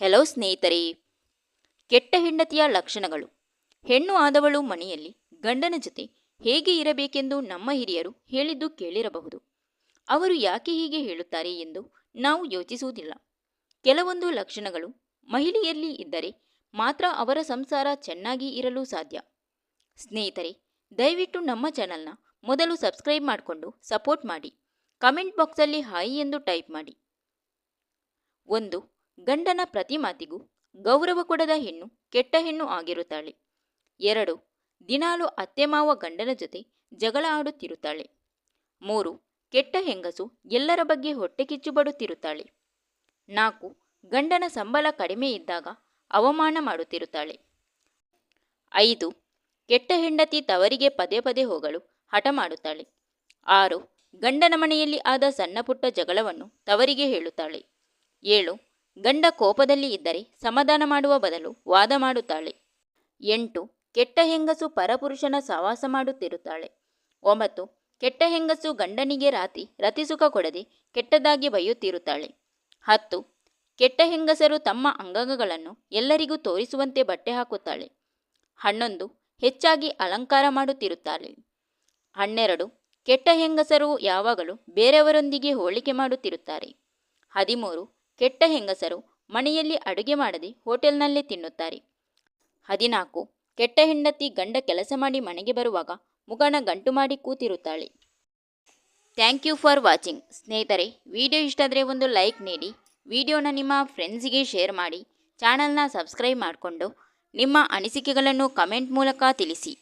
Hello ಸ್ನೇಹಿತರೆ, ಕೆಟ್ಟ ಹೆಂಡತಿಯ ಲಕ್ಷಣಗಳು. ಹೆಣ್ಣು ಆದವಳು ಮನೆಯಲ್ಲಿ, ಗಂಡನ ಜೊತೆ ಹೇಗೆ ಇರಬೇಕೆಂದು ನಮ್ಮ ಹಿರಿಯರು ಹೇಳಿದ್ದು ಕೇಳಿರಬಹುದು. ಅವರು ಯಾಕೆ ಹೀಗೆ ಹೇಳುತ್ತಾರೆ ಎಂದು ನಾವು ಯೋಚಿಸುವುದಿಲ್ಲ. ಕೆಲವೊಂದು ಲಕ್ಷಣಗಳು ಮಹಿಳೆಯಲ್ಲಿ ಇದ್ದರೆ ಮಾತ್ರ ಅವರ ಸಂಸಾರ ಚೆನ್ನಾಗಿ ಇರಲು ಸಾಧ್ಯ. ಸ್ನೇಹಿತರೆ, ದಯವಿಟ್ಟು ನಮ್ಮ ಚಾನಲ್ನ ಮೊದಲು ಸಬ್ಸ್ಕ್ರೈಬ್ ಮಾಡಿಕೊಂಡು ಸಪೋರ್ಟ್ ಮಾಡಿ. ಕಮೆಂಟ್ ಬಾಕ್ಸಲ್ಲಿ ಹಾಯಿ ಎಂದು ಟೈಪ್ ಮಾಡಿ. ಒಂದು ಗಂಡನ ಪ್ರತಿ ಮಾತಿಗೂ ಗೌರವ ಕೊಡದ ಹೆಣ್ಣು ಕೆಟ್ಟ ಹೆಣ್ಣು ಆಗಿರುತ್ತಾಳೆ. ಎರಡು, ದಿನಾಲು ಅತ್ತೆ ಮಾವ ಗಂಡನ ಜೊತೆ ಜಗಳ ಆಡುತ್ತಿರುತ್ತಾಳೆ. ಮೂರು, ಕೆಟ್ಟ ಹೆಂಗಸು ಎಲ್ಲರ ಬಗ್ಗೆ ಹೊಟ್ಟೆ ಕಿಚ್ಚುಬಡುತ್ತಿರುತ್ತಾಳೆ ನಾಲ್ಕು, ಗಂಡನ ಸಂಬಳ ಕಡಿಮೆ ಇದ್ದಾಗ ಅವಮಾನ ಮಾಡುತ್ತಿರುತ್ತಾಳೆ. ಐದು, ಕೆಟ್ಟ ಹೆಂಡತಿ ತವರಿಗೆ ಪದೇ ಪದೇ ಹೋಗಲು ಹಠ ಮಾಡುತ್ತಾಳೆ. ಆರು, ಗಂಡನ ಮನೆಯಲ್ಲಿ ಆದ ಸಣ್ಣ ಪುಟ್ಟ ಜಗಳವನ್ನು ತವರಿಗೆ ಹೇಳುತ್ತಾಳೆ. ಏಳು ಗಂಡ ಕೋಪದಲ್ಲಿ ಇದ್ದರೆ ಸಮಾಧಾನ ಮಾಡುವ ಬದಲು ವಾದ ಮಾಡುತ್ತಾಳೆ. ಎಂಟು, ಕೆಟ್ಟ ಹೆಂಗಸು ಪರಪುರುಷನ ಸಹವಾಸ ಮಾಡುತ್ತಿರುತ್ತಾಳೆ. ಒಂಬತ್ತು, ಕೆಟ್ಟ ಹೆಂಗಸು ಗಂಡನಿಗೆ ರಾತಿ ರತಿಸುಖ ಕೊಡದೆ ಕೆಟ್ಟದಾಗಿ ಬೈಯುತ್ತಿರುತ್ತಾಳೆ. ಹತ್ತು, ಕೆಟ್ಟ ಹೆಂಗಸರು ತಮ್ಮ ಅಂಗಾಂಗಗಳನ್ನು ಎಲ್ಲರಿಗೂ ತೋರಿಸುವಂತೆ ಬಟ್ಟೆ ಹಾಕುತ್ತಾಳೆ. ಹನ್ನೊಂದು, ಹೆಚ್ಚಾಗಿ ಅಲಂಕಾರ ಮಾಡುತ್ತಿರುತ್ತಾಳೆ. ಹನ್ನೆರಡು, ಕೆಟ್ಟ ಹೆಂಗಸರು ಯಾವಾಗಲೂ ಬೇರೆಯವರೊಂದಿಗೆ ಹೋಲಿಕೆ ಮಾಡುತ್ತಿರುತ್ತಾರೆ. ಹದಿಮೂರು ಕೆಟ್ಟ ಹೆಂಗಸರು ಮನೆಯಲ್ಲಿ ಅಡುಗೆ ಮಾಡದೆ ಹೋಟೆಲ್ನಲ್ಲೇ ತಿನ್ನುತ್ತಾರೆ. ಹದಿನಾಲ್ಕು, ಕೆಟ್ಟ ಹೆಂಡತಿ ಗಂಡ ಕೆಲಸ ಮಾಡಿ ಮನೆಗೆ ಬರುವಾಗ ಮುಗಣ ಗಂಟು ಮಾಡಿ ಕೂತಿರುತ್ತಾಳೆ. Thank you for watching. ಸ್ನೇಹಿತರೆ, ವಿಡಿಯೋ ಇಷ್ಟ ಆದರೆ ಒಂದು ಲೈಕ್ ನೀಡಿ, ವಿಡಿಯೋನ ನಿಮ್ಮ ಫ್ರೆಂಡ್ಸಿಗೆ ಶೇರ್ ಮಾಡಿ, ಚಾನಲ್ನ ಸಬ್ಸ್ಕ್ರೈಬ್ ಮಾಡಿಕೊಂಡು ನಿಮ್ಮ ಅನಿಸಿಕೆಗಳನ್ನು ಕಮೆಂಟ್ ಮೂಲಕ ತಿಳಿಸಿ.